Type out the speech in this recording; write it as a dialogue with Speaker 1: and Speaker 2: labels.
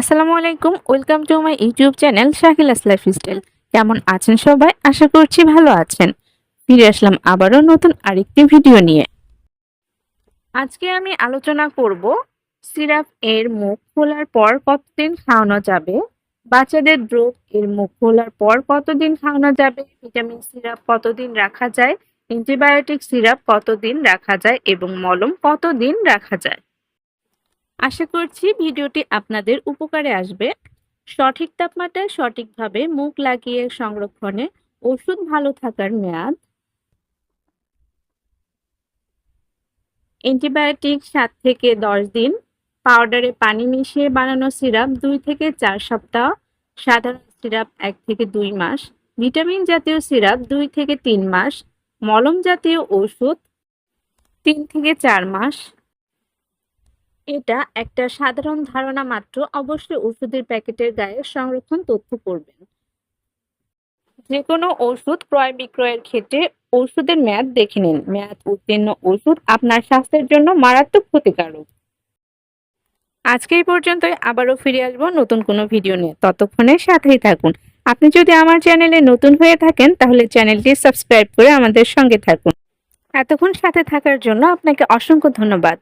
Speaker 1: আসসালামু আলাইকুম, welcome to my YouTube channel Shakila's lifestyle. কেমন আছেন সবাই? আশা করছি ভালো আছেন। ফিরে আসলাম আবারও নতুন আরেকটি ভিডিও নিয়ে। আজকে আমি আলোচনা করব, সিরাপ এর মুখ খোলার পর কতদিন খাওয়ানো যাবে, বাচ্চাদের ড্রপ এর মুখ খোলার পর কতদিন খাওয়ানো যাবে, ভিটামিন সিরাপ কতদিন রাখা যায়, অ্যান্টিবায়োটিক সিরাপ কতদিন রাখা যায়, এবং মলম কতদিন রাখা যায়। আশা করছি ভিডিওটি আপনাদের উপকারে আসবে। সঠিক তাপমাত্রায় সঠিকভাবে মুখ লাগিয়ে সংরক্ষণে ওষুধ ভালো থাকার মেয়াদ। অ্যান্টিবায়োটিক সাত থেকে দশ দিন। পাউডারে পানি মিশিয়ে বানানো সিরাপ দুই থেকে চার সপ্তাহ। সাধারণ সিরাপ এক থেকে দুই মাস। ভিটামিন জাতীয় সিরাপ দুই থেকে তিন মাস। মলম জাতীয় ওষুধ তিন থেকে চার মাস। এটা একটা সাধারণ ধারণা মাত্র। অবশ্যই ওষুধের প্যাকেটের গায়ে সংরক্ষণ তথ্য পড়বেন। যে কোনো ওষুধ ক্রয় বিক্রয়ের ক্ষেত্রে ওষুধের মেয়াদ দেখে নিন। মেয়াদ উত্তীর্ণ ওষুধ আপনার স্বাস্থ্যের জন্য মারাত্মক ক্ষতিকারক। আজকে এই পর্যন্তই। আবারও ফিরে আসব নতুন কোনো ভিডিও নিয়ে। ততক্ষণে সাথেই থাকুন। আপনি যদি আমার চ্যানেলে নতুন হয়ে থাকেন, তাহলে চ্যানেলটি সাবস্ক্রাইব করে আমাদের সঙ্গে থাকুন। এতক্ষণ সাথে থাকার জন্য আপনাকে অসংখ্য ধন্যবাদ।